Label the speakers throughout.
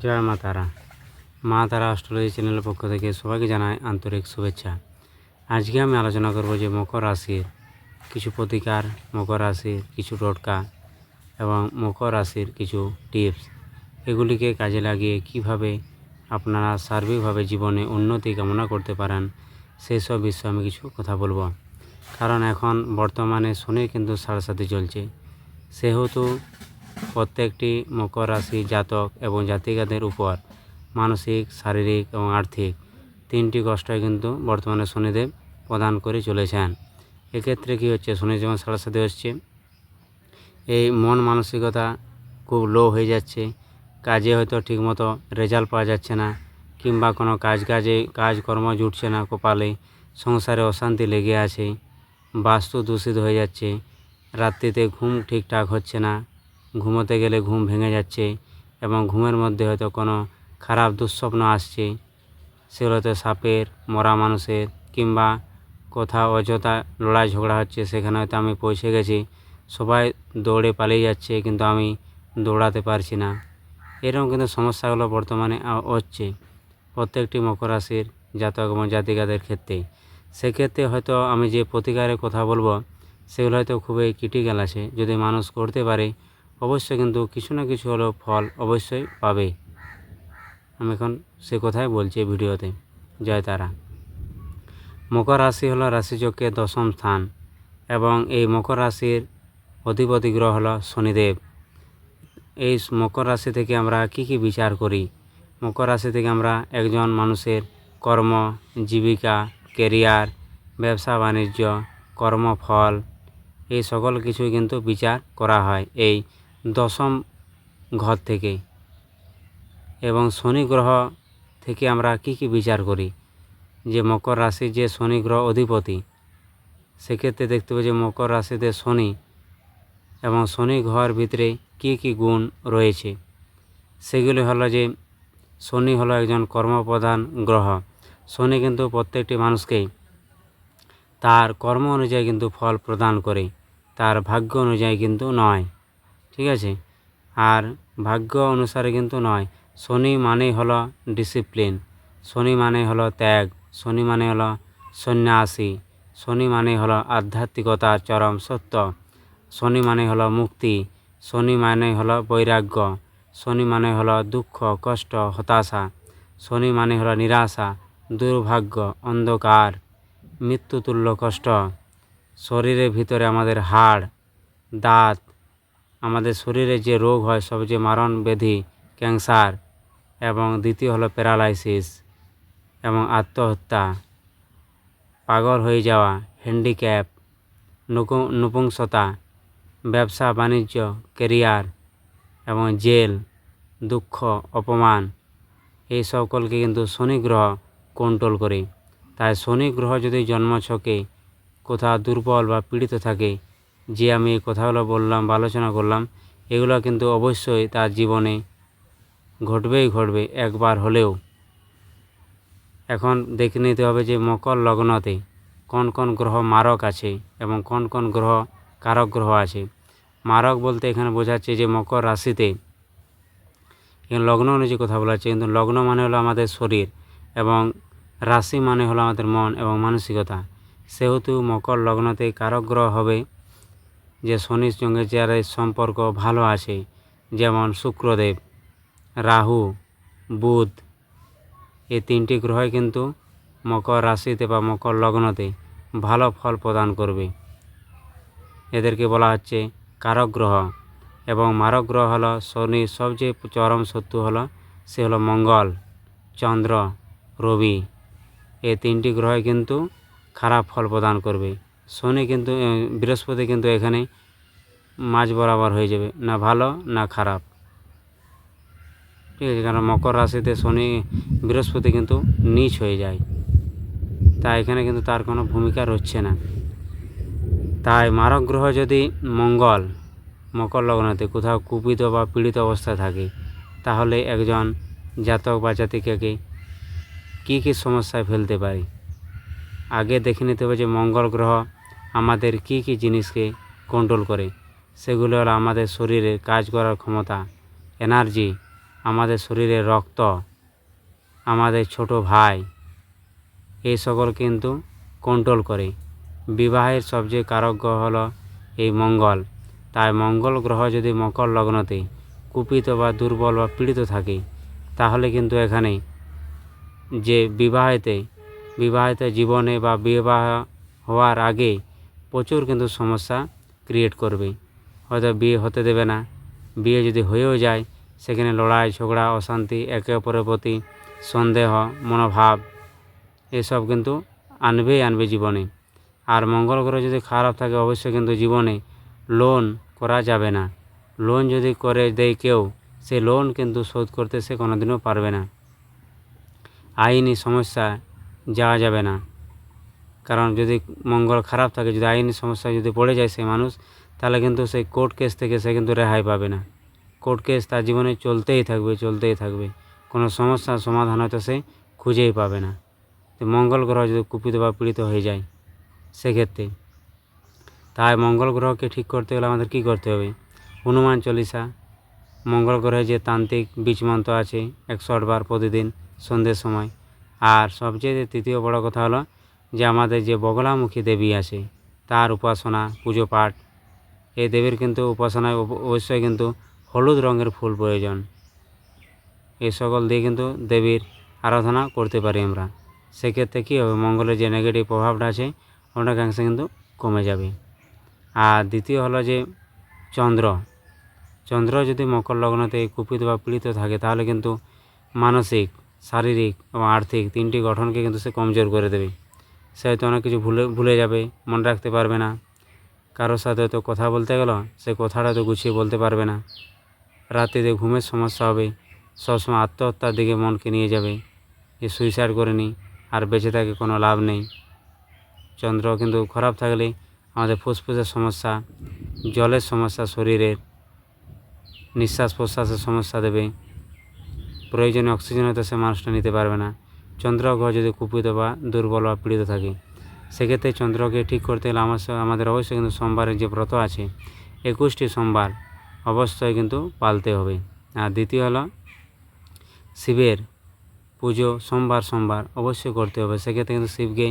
Speaker 1: জয় মা তারা। মা তারা অস্ট্রেলিয়া চ্যানেলের পক্ষ থেকে সবাইকে জানাই আন্তরিক শুভেচ্ছা। আজকে আমি আলোচনা করব যে মকর রাশির কিছু প্রতিকার, মকর রাশির কিছু টোটকা এবং মকর রাশির কিছু টিপস। এগুলিকে কাজে লাগিয়ে কীভাবে আপনারা সার্বিকভাবে জীবনে উন্নতি কামনা করতে পারেন সেই সব বিষয়ে আমি কিছু কথা বলব। কারণ এখন বর্তমানে শনির কিন্তু সাড়ে চলছে। সেহেতু প্রত্যেকটি মকর রাশি জাতক এবং জাতিকাদের উপর মানসিক, শারীরিক এবং আর্থিক তিনটি কষ্টই কিন্তু বর্তমানে শনিদেব প্রদান করে চলেছেন। এক্ষেত্রে কী হচ্ছে? শনি যেমন সাড়ে সাথে হচ্ছে, এই মন মানসিকতা খুব লো হয়ে যাচ্ছে, কাজে হয়তো ঠিকমতো রেজাল্ট পাওয়া যাচ্ছে না কিংবা কোনো কাজ কাজে কাজকর্ম জুটছে না কপালে, সংসারে অশান্তি লেগে আছে, বাস্তু দূষিত হয়ে যাচ্ছে, রাত্রিতে ঘুম ঠিকঠাক হচ্ছে না ঘুমোতে গেলে ঘুম ভেঙে যাচ্ছে এবং ঘুমের মধ্যে হয়তো কোনো খারাপ দুঃস্বপ্ন আসছে। সেগুলোতে সাপের, মরা মানুষের কিংবা কোথাও অযথা লড়াই ঝগড়া হচ্ছে, সেখানে হয়তো আমি পৌঁছে গেছি। সবাই দৌড়ে পালিয়ে যাচ্ছে, কিন্তু আমি দৌড়াতে পারছি না। এরকম কিন্তু সমস্যাগুলো বর্তমানে হচ্ছে প্রত্যেকটি মকর রাশির জাতক এবং জাতিকাদের ক্ষেত্রে। সেক্ষেত্রে হয়তো আমি যে প্রতিকারের কথা বলব, সেগুলো হয়তো খুবই ক্রিটিক্যাল আছে। যদি মানুষ করতে পারে অবশ্যই কিন্তু কিছু না কিছু হলেও ফল অবশ্যই পাবে। আমি এখন সে কথাই বলছি ভিডিওতে। জয় তারা। মকর রাশি হলো রাশিচক্রের দশম স্থান এবং এই মকর রাশির অধিপতি গ্রহ হলো শনিদেব। এই মকর রাশি থেকে আমরা কি কি বিচার করি? মকর রাশি থেকে আমরা একজন মানুষের কর্ম, জীবিকা কেরিয়ার ব্যবসা, বাণিজ্য, কর্মফল এই সকল কিছুই কিন্তু বিচার করা হয়। এই দশম ঘর থেকে। এবং শনি গ্রহ থেকে আমরা কি কি বিচার করি? যে মকর রাশির যে শনি গ্রহ অধিপতি, সেক্ষেত্রে দেখতে পাই যে মকর রাশিতে শনি এবং শনি গ্রহের ভিতরে কী কী গুণ রয়েছে। সেগুলি হলো যে, শনি হলো একজন কর্মপ্রধান গ্রহ। শনি কিন্তু প্রত্যেকটি মানুষকেই তার কর্ম অনুযায়ী কিন্তু ফল প্রদান করে, তার ভাগ্য অনুযায়ী কিন্তু নয়। ঠিক আছে? আর ভাগ্য অনুসারে কিন্তু নয়। শনি মানে হলো ডিসিপ্লিন শনি মানে হলো ত্যাগ। শনি মানে হলো সন্ন্যাসী। শনি মানে হলো আধ্যাত্মিকতার চরম সত্য। শনি মানে হলো মুক্তি। শনি মানে হলো বৈরাগ্য। শনি মানে হলো দুঃখ, কষ্ট, হতাশা। শনি মানে হলো নিরাশা, দুর্ভাগ্য, অন্ধকার, মৃত্যুতুল্য কষ্ট। শরীরের ভিতরে আমাদের হাড়, দাঁত আমাদের শরীরে যে রোগ হয়, সবচেয়ে মারণ ব্যাধি ক্যান্সার এবং দ্বিতীয় হলো প্যারালাইসিস এবং আত্মহত্যা, পাগল হয়ে যাওয়া, হ্যান্ডিক্যাপ নপুংসতা, ব্যবসা, বাণিজ্য কেরিয়ার এবং জেল, দুঃখ, অপমান এই সকলকে কিন্তু শনি গ্রহ কন্ট্রোল করে। তাই শনি গ্রহ যদি জন্মছকে কোথাও দুর্বল বা পীড়িত থাকে যে আমি এই কথাগুলো বললাম বা আলোচনা করলাম, এগুলো কিন্তু অবশ্যই তার জীবনে ঘটবেই ঘটবে, একবার হলেও। এখন দেখে নিতে হবে যে মকর লগ্নতে কোন কোন গ্রহ মারক আছে এবং কোন কোন গ্রহ কারক গ্রহ আছে। মারক বলতে এখানে বোঝাচ্ছে যে মকর রাশিতে এখানে লগ্ন অনুযায়ী কথা বলা হচ্ছে, কিন্তু লগ্ন মানে হলো আমাদের শরীর এবং রাশি মানে হলো আমাদের মন এবং মানসিকতা। সেহেতু মকর লগ্নতে কারক গ্রহ হবে যে শনির সঙ্গে যার সম্পর্ক ভালো আছে, যেমন শুক্রদেব, রাহু, বুধ এই তিনটি গ্রহই কিন্তু মকর রাশিতে বা মকর লগ্নতে ভালো ফল প্রদান করবে। এদেরকে বলা হচ্ছে কারক গ্রহ এবং মারক গ্রহ হলো শনির সবচেয়ে চরম শত্রু হলো, সে হলো মঙ্গল, চন্দ্র, রবি। এই তিনটি গ্রহই কিন্তু খারাপ ফল প্রদান করবে। শনি কিন্তু বৃহস্পতি কিন্তু এখানে মাঝ বরাবর হয়ে যাবে, না ভালো, না খারাপ। ঠিক আছে কারণ মকর রাশিতে শনি বৃহস্পতি কিন্তু নিচ হয়ে যায়। তাই এখানে কিন্তু তার কোনো ভূমিকা রচ্ছে না। তাই মারক গ্রহ যদি মঙ্গল, মকর লগ্নতে কোথাও কুপিত বা পীড়িত অবস্থায় থাকে, তাহলে একজন জাতক বা জাতিকাকে কী কী সমস্যায় ফেলতে পারে? আগে দেখে নিতে হবে যে মঙ্গল গ্রহ আমাদের কী কী জিনিসকে কন্ট্রোল করে। সেগুলো হলো আমাদের শরীরের কাজ করার ক্ষমতা এনার্জি আমাদের শরীরের রক্ত, আমাদের ছোট ভাই, এই সকল কিন্তু কন্ট্রোল করে। বিবাহের সবচেয়ে কারক গ্রহ হলো এই মঙ্গল। তাই মঙ্গল গ্রহ যদি মকর লগ্নতে কুপিত বা দুর্বল বা পীড়িত থাকে, তাহলে কিন্তু এখানে যে বিবাহেতে, বিবাহিত জীবনে বা বিবাহ হওয়ার আগে প্রচুর কিন্তু সমস্যা ক্রিয়েট করবে। হয়তো বিয়ে হতে দেবে না। বিয়ে যদি হয়েও যায়, সেখানে লড়াই, ঝগড়া, অশান্তি, একে অপরের প্রতি সন্দেহ, মনোভাব, এসব কিন্তু আনবেই আনবে জীবনে। আর মঙ্গল গ্রহ যদি খারাপ থাকে, অবশ্যই কিন্তু জীবনে লোন করা যাবে না। লোন যদি করে দেয় কেউ, সে লোন কিন্তু শোধ করতে সে কোনোদিনও পারবে না। আইনি সমস্যা যাওয়া যাবে না। কারণ যদি মঙ্গল খারাপ থাকে, যদি আইনি সমস্যা যদি পড়ে যায়, সে মানুষ তাহলে কিন্তু সেই কোর্ট কেস থেকে সে কিন্তু রেহাই পাবে না। কোর্ট কেস তার জীবনে চলতেই থাকবে চলতেই থাকবে। কোনো সমস্যার সমাধান হয়তো সে খুঁজেই পাবে না। তো মঙ্গল গ্রহ যদি কুপিত বা পীড়িত হয়ে যায়, সেক্ষেত্রে তাই মঙ্গল গ্রহকে ঠিক করতে গেলে আমাদের কী করতে হবে? হনুমান চল্লিশা, মঙ্গল গ্রহে যে তান্ত্রিক বীজ মন্ত্র আছে, একশো আটবার প্রতিদিন সন্ধ্যের সময়। আর সবচেয়ে তৃতীয় বড় কথা হলো যে আমাদের যে বগলামুখী দেবী আছে, তার উপাসনা, পুজো পাঠ এই দেবীর কিন্তু উপাসনায় অবশ্যই কিন্তু হলুদ রঙের ফুল প্রয়োজন। এই সকল দিয়ে কিন্তু দেবীর আরাধনা করতে পারি আমরা। সেক্ষেত্রে কী হবে? মঙ্গলের যে নেগেটিভ প্রভাবটা আছে অনেকাংশে কিন্তু কমে যাবে। আর দ্বিতীয় হলো যে চন্দ্র। চন্দ্র যদি মকর লগ্নতে কুপিত বা পীড়িত থাকে, তাহলে কিন্তু মানসিক, শারীরিক এবং আর্থিক তিনটি গঠনকে কিন্তু সে কমজোর করে দেবে। সে হয়তো অনেক কিছু ভুলে ভুলে যাবে, মনে রাখতে পারবে না। কারোর সাথে হয়তো কথা বলতে গেল, সে কথাটা তো গুছিয়ে বলতে পারবে না। রাত্রিতে ঘুমের সমস্যা হবে, সবসময় আত্মহত্যার দিকে মনকে নিয়ে যাবে। যে সুইসাইড করে নি, আর বেঁচে থাকে কোনো লাভ নেই। চন্দ্র কিন্তু খারাপ থাকলে আমাদের ফুসফুসের সমস্যা, জলের সমস্যা, শরীরের নিঃশ্বাস প্রশ্বাসের সমস্যা দেবে। প্রয়োজনে অক্সিজেন হয়তো সে মানুষটা নিতে পারবে না। চন্দ্র গ্রহ যদি কুপিত বা দুর্বল বা পীড়িত থাকে। সেক্ষেত্রে চন্দ্রকে ঠিক করতে গেলে আমার আমাদের অবশ্যই কিন্তু সোমবারের যে ব্রত আছে, একুশটি সোমবার অবশ্যই কিন্তু পালতে হবে। আর দ্বিতীয় হলো, শিবের পুজো সোমবার সোমবার অবশ্যই করতে হবে। সেক্ষেত্রে কিন্তু শিবকে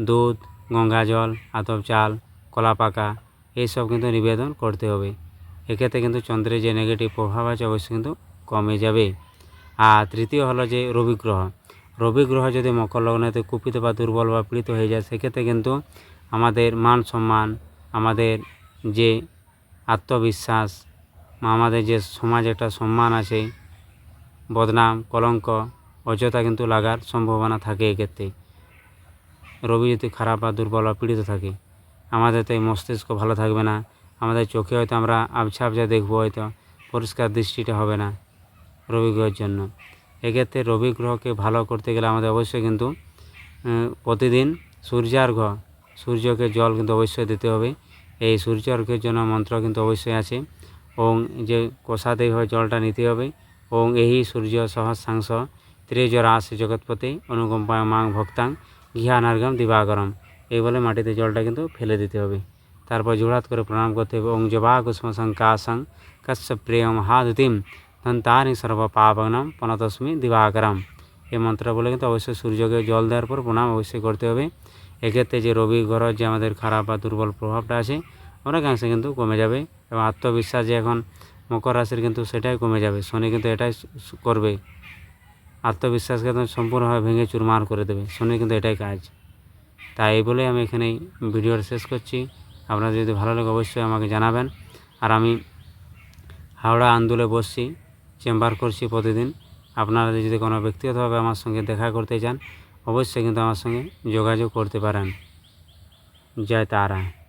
Speaker 1: দুধ, গঙ্গা জল, আতপ চাল, কলা পাকা এইসব কিন্তু নিবেদন করতে হবে। এক্ষেত্রে কিন্তু চন্দ্রের যে নেগেটিভ প্রভাব আছে, অবশ্যই কিন্তু কমে যাবে। আর তৃতীয় হলো যে রবি গ্রহ। রবি গ্রহ যদি মকর লগ্নতে কুপিত বা দুর্বল বা পীড়িত হয়ে যায়, সেক্ষেত্রে কিন্তু আমাদের মান সম্মান, আমাদের যে আত্মবিশ্বাস আমাদের যে সমাজ একটা সম্মান আছে, বদনাম, কলঙ্ক, অযথা কিন্তু লাগার সম্ভাবনা থাকে এক্ষেত্রে। রবি যদি খারাপ বা দুর্বল বা পীড়িত থাকে, আমাদের তো এই মস্তিষ্ক ভালো থাকবে না, আমাদের চোখে হয়তো আমরা আবছা আবছা দেখব, হয়তো পরিষ্কার দৃষ্টিটা হবে না রবি গ্রহের জন্য। এক্ষেত্রে রবি গ্রহকে ভালো করতে গেলে আমাদের অবশ্যই কিন্তু প্রতিদিন সূর্যার্ঘ, সূর্যকে জল কিন্তু অবশ্যই দিতে হবে। এই সূর্যার্ঘের জন্য মন্ত্র কিন্তু অবশ্যই আছে। এবং যে কষাতেই হয় জলটা নিতে হবে। এবং এই সূর্য সহস্রাংশ ত্রিজরাশি জগৎপতি অনুকম্পায় মাং ভক্তাং ঘিয়া ঘিয়ানার্গম দিবাগরম এই বলে মাটিতে জলটা কিন্তু ফেলে দিতে হবে। তারপর জোড়াত করে প্রণাম করতে হবে। ওং জবা কুষ্ম শঙ্কাশং কশ্য প্রিয়ম হাদিম ধন্তানি সর্ব পাবনম পনতস্মি দিবাকরম। এই মন্ত্র বলে কিন্তু অবশ্যই সূর্যকে জল দেওয়ার পর প্রণাম অবশ্যই করতে হবে। এক্ষেত্রে যে রবি গ্রহ যে আমাদের খারাপ বা দুর্বল প্রভাবটা আছে অনেকাংশে কিন্তু কমে যাবে এবং আত্মবিশ্বাস যে এখন মকর রাশির কিন্তু সেটাই কমে যাবে। শনি কিন্তু এটাই করবে। আত্মবিশ্বাসকে একদম সম্পূর্ণভাবে ভেঙে চুরমার করে দেবে। শনি কিন্তু এটাই কাজ। তাই এই বলে আমি এখানে ভিডিওটা শেষ করছি। আপনারা যদি ভালো লাগে অবশ্যই আমাকে জানাবেন। আর আমি হাওড়া আন্দোলে বসছি। চেম্বার করছি প্রতিদিন। আপনারা যদি কোনো ব্যক্তিগতভাবে আমার সঙ্গে দেখা করতে চান, অবশ্যই কিন্তু আমার সঙ্গে যোগাযোগ করতে পারেন। জয় তারা।